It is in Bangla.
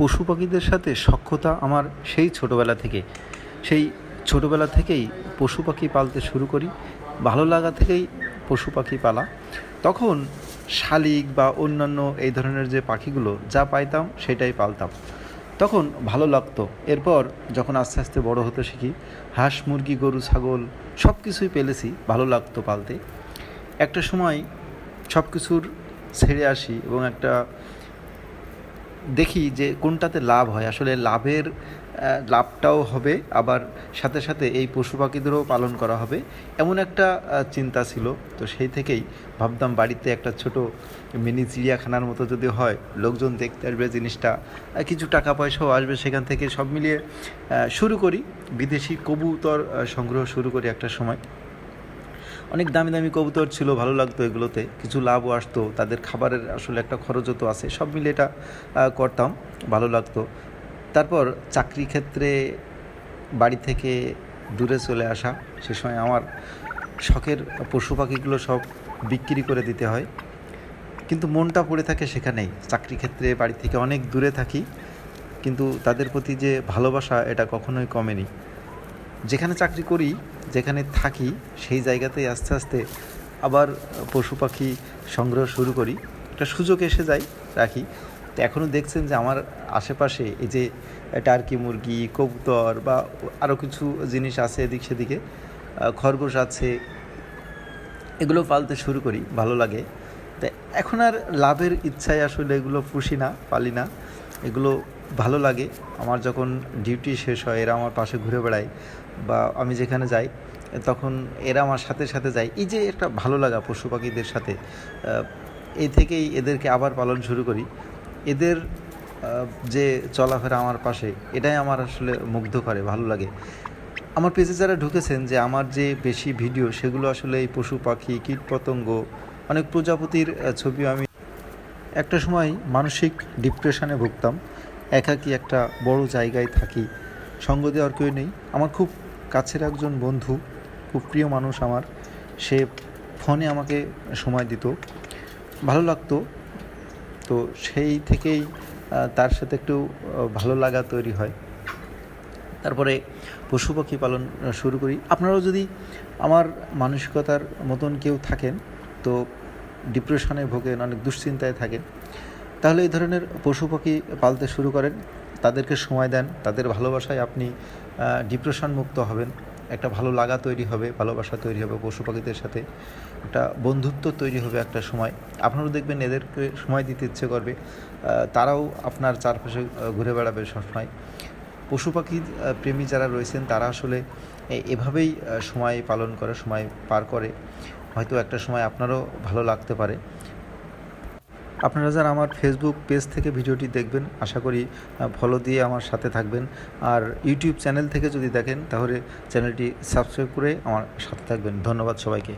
পশু পাখিদের সাথে সখ্যতা আমার সেই ছোটোবেলা থেকে। সেই ছোটোবেলা থেকেই পশু পাখি পালতে শুরু করি। ভালো লাগা থেকেই পশু পাখি পালা। তখন শালিক বা অন্যান্য এই ধরনের যে পাখিগুলো যা পাইতাম সেটাই পালতাম। তখন ভালো লাগতো। এরপর যখন আস্তে আস্তে বড় হতে শিখি, হাঁস, মুরগি, গরু, ছাগল সব কিছুই পেলেছি ভালো লাগতো পালতে। একটা সময় সব কিছুর ছেড়ে আসি এবং একটা দেখি যে কোনটাতে লাভ হয়। আসলে লাভের লাভটাও হবে, আবার সাথে সাথে এই পশু পাখিদেরও পালন করা হবে। এমন একটা চিন্তা ছিল। তো সেই থেকেই ভাবতাম বাড়িতে একটা ছোট মিনি চিড়িয়াখানার মতো যদি হয়, লোকজন দেখতে আসবে জিনিসটা কিছু টাকা পয়সাও আসবে সেখান থেকে সব মিলিয়ে শুরু করি। বিদেশি কবুতর সংগ্রহ শুরু করি একটা সময়। অনেক দামি দামি কবুতর ছিল, ভালো লাগতো এগুলোতে। কিছু লাভও আসতো, তাদের খাবারের আসলে একটা খরচও তো আছে। সব মিলে এটা করতাম, ভালো লাগতো। তারপর চাকরি ক্ষেত্রে বাড়ি থেকে দূরে চলে আসা, সে সময় আমার শখের পশু পাখিগুলো সব বিক্রি করে দিতে হয়। কিন্তু মনটা পড়ে থাকে সেখানেই। চাকরি ক্ষেত্রে বাড়ি থেকে অনেক দূরে থাকি, কিন্তু তাদের প্রতি যে ভালোবাসা, এটা কখনোই কমেনি। যেখানে চাকরি করি যেখানে থাকি, সেই জায়গাতেই আস্তে আস্তে আবার পশু পাখি সংগ্রহ শুরু করি। একটা সুযোগ এসে যায়, রাখি। তো এখনও দেখছেন যে আমার আশেপাশে এই যে টার্কি মুরগি, কবুতর বা আরও কিছু জিনিস আছে এদিক সেদিকে খরগোশ আছে, এগুলো পালতে শুরু করি, ভালো লাগে। তো এখন আর লাভের ইচ্ছায় আসলে এগুলো পুষি না, পালি না। এগুলো ভালো লাগে। আমার যখন ডিউটি শেষ হয়, এরা আমার পাশে ঘুরে বেড়ায় বা আমি যেখানে যাই, তখন এরা আমার সাথে সাথে যায়। এই যে একটা ভালো লাগা পশু পাখিদের সাথে এই থেকেই এদেরকে আবার পালন শুরু করি। এদের যে চলাফেরা আমার পাশে, এটাই আমার আসলে মুগ্ধ করে, ভালো লাগে। আমার পেজে যারা ঢুকেছেন যে আমার যে বেশি ভিডিও সেগুলো আসলে এই পশু পাখি, কীট পতঙ্গ, অনেক প্রজাপতির ছবি আমি একটা সময় মানসিক ডিপ্রেশনে ভুগতাম। একাকী একটা বড় জায়গায় থাকি। সঙ্গ দেওয়ার কেউ নেই। আমার খুব কাছের একজন বন্ধু, খুব প্রিয় মানুষ আমার। সে ফোনে আমাকে সময় দিত। ভালো লাগতো। তো সেই থেকেই তার সাথে একটু ভালো লাগা তৈরি হয়। তারপরে পশু পাখি পালন শুরু করি। আপনারাও যদি আমার মানসিকতার মতন কেউ থাকেন, তো ডিপ্রেশনে ভোগেন, অনেক দুশ্চিন্তায় থাকেন তাহলে এই ধরনের পশু পাখি পালতে শুরু করেন। তাদেরকে সময় দেন, তাদের ভালোবাসায় আপনি ডিপ্রেশন মুক্ত হবেন। একটা ভালো লাগা তৈরি হবে, ভালোবাসা তৈরি হবে পশু পাখিদের সাথে। একটা বন্ধুত্ব তৈরি হবে একটা সময়। আপনারাও দেখবেন এদেরকে সময় দিতে ইচ্ছে করবে। তারাও আপনার চারপাশে ঘুরে বেড়াবে সবসময়। পশু পাখি প্রেমী যারা রয়েছেন, তারা আসলে এভাবেই সময় পালন করে, সময় পার করে। হয়তো একটা সময় আপনারও ভালো লাগতে পারে। আপনারা যারা আমার ফেসবুক পেজ থেকে ভিডিওটি দেখবেন, আশা করি ফলো দিয়ে আমার সাথে থাকবেন। আর ইউটিউব চ্যানেল থেকে যদি দেখেন, তাহলে চ্যানেলটি সাবস্ক্রাইব করে আমার সাথে থাকবেন। ধন্যবাদ সবাইকে।